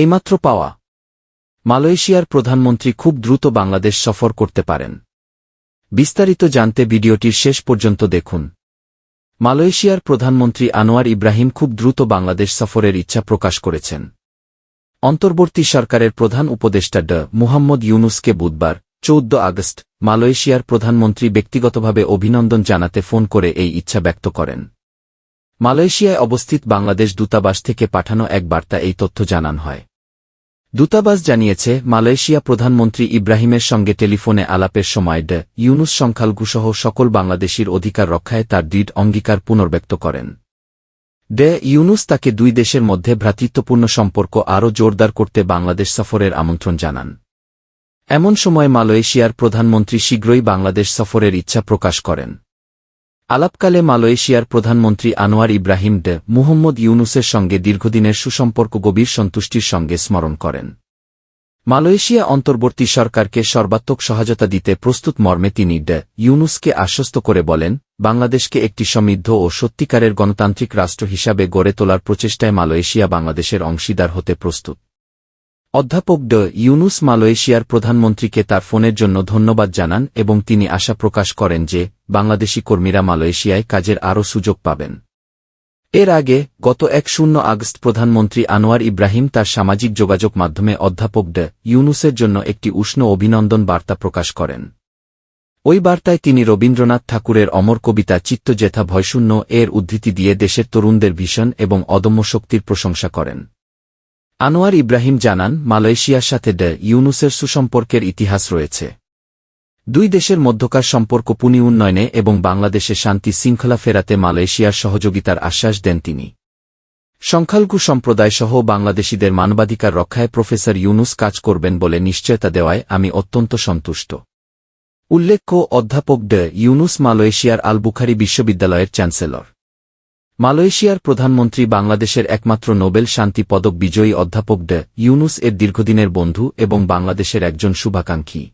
এইমাত্র পাওয়া। মালয়েশিয়ার প্রধানমন্ত্রী খুব দ্রুত বাংলাদেশ সফর করতে পারেন। বিস্তারিত জানতে ভিডিওটির শেষ পর্যন্ত দেখুন। মালয়েশিয়ার প্রধানমন্ত্রী আনোয়ার ইব্রাহিম খুব দ্রুত বাংলাদেশ সফরের ইচ্ছা প্রকাশ করেছেন। অন্তর্বর্তী সরকারের প্রধান উপদেষ্টা ড মুহাম্মদ ইউনুসকে বুধবার, চৌদ্দ আগস্ট, মালয়েশিয়ার প্রধানমন্ত্রী ব্যক্তিগতভাবে অভিনন্দন জানাতে ফোন করে এই ইচ্ছা ব্যক্ত করেন। মালয়েশিয়ায় অবস্থিত বাংলাদেশ দূতাবাস থেকে পাঠানো এক বার্তা এই তথ্য জানান হয়। দূতাবাস জানিয়েছে, মালয়েশিয়া প্রধানমন্ত্রী ইব্রাহিমের সঙ্গে টেলিফোনে আলাপের সময় ড ইউনুস সংখ্যালঘুসহ সকল বাংলাদেশির অধিকার রক্ষায় তার দৃঢ় অঙ্গীকার পুনর্ব্যক্ত করেন। ডে ইউনুস তাকে দুই দেশের মধ্যে ভ্রাতৃত্বপূর্ণ সম্পর্ক আরও জোরদার করতে বাংলাদেশ সফরের আমন্ত্রণ জানান। এমন সময় মালয়েশিয়ার প্রধানমন্ত্রী শীঘ্রই বাংলাদেশ সফরের ইচ্ছা প্রকাশ করেন। আলাপকালে মালয়েশিয়ার প্রধানমন্ত্রী আনোয়ার ইব্রাহিম ডে মুহম্মদ ইউনুসের সঙ্গে দীর্ঘদিনের সুসম্পর্ক গভীর সন্তুষ্টির সঙ্গে স্মরণ করেন। মালয়েশিয়া অন্তর্বর্তী সরকারকে সর্বাত্মক সহায়তা দিতে প্রস্তুত মর্মে তিনি ডে ইউনুসকে আশ্বস্ত করে বলেন, বাংলাদেশকে একটি সমৃদ্ধ ও সত্যিকারের গণতান্ত্রিক রাষ্ট্র হিসাবে গড়ে তোলার প্রচেষ্টায় মালয়েশিয়া বাংলাদেশের অংশীদার হতে প্রস্তুত। অধ্যাপক ড ইউনুস মালয়েশিয়ার প্রধানমন্ত্রীকে তার ফোনের জন্য ধন্যবাদ জানান এবং তিনি আশা প্রকাশ করেন যে বাংলাদেশি কর্মীরা মালয়েশিয়ায় কাজের আরও সুযোগ পাবেন। এর আগে গত এক শূন্য আগস্ট প্রধানমন্ত্রী আনোয়ার ইব্রাহিম তার সামাজিক যোগাযোগ মাধ্যমে অধ্যাপক ড ইউনুসের জন্য একটি উষ্ণ অভিনন্দন বার্তা প্রকাশ করেন। ওই বার্তায় তিনি রবীন্দ্রনাথ ঠাকুরের অমর কবিতা চিত্তজেথা ভয়শূন্য এর উদ্ধৃতি দিয়ে দেশের তরুণদের ভীষণ এবং অদম্য শক্তির প্রশংসা করেন। আনোয়ার ইব্রাহিম জানান, মালয়েশিয়ার সাথে ড ইউনুসের সুসম্পর্কের ইতিহাস রয়েছে। দুই দেশের মধ্যকার সম্পর্ক পুনি উন্নয়নে এবং বাংলাদেশে শান্তি শৃঙ্খলা ফেরাতে মালয়েশিয়ার সহযোগিতার আশ্বাস দেন তিনি। সংখ্যালঘু সম্প্রদায়সহ বাংলাদেশিদের মানবাধিকার রক্ষায় প্রফেসর ইউনুস কাজ করবেন বলে নিশ্চয়তা দেওয়ায় আমি অত্যন্ত সন্তুষ্ট। উল্লেখ্য, অধ্যাপক ড ইউনুস মালয়েশিয়ার আল বুখারি বিশ্ববিদ্যালয়ের চ্যান্সেলর। মালয়েশিয়ার প্রধানমন্ত্রী বাংলাদেশের একমাত্র নোবেল শান্তি পদক বিজয়ী অধ্যাপক ড ইউনুস এর দীর্ঘদিনের বন্ধু এবং বাংলাদেশের একজন শুভাকাঙ্ক্ষী।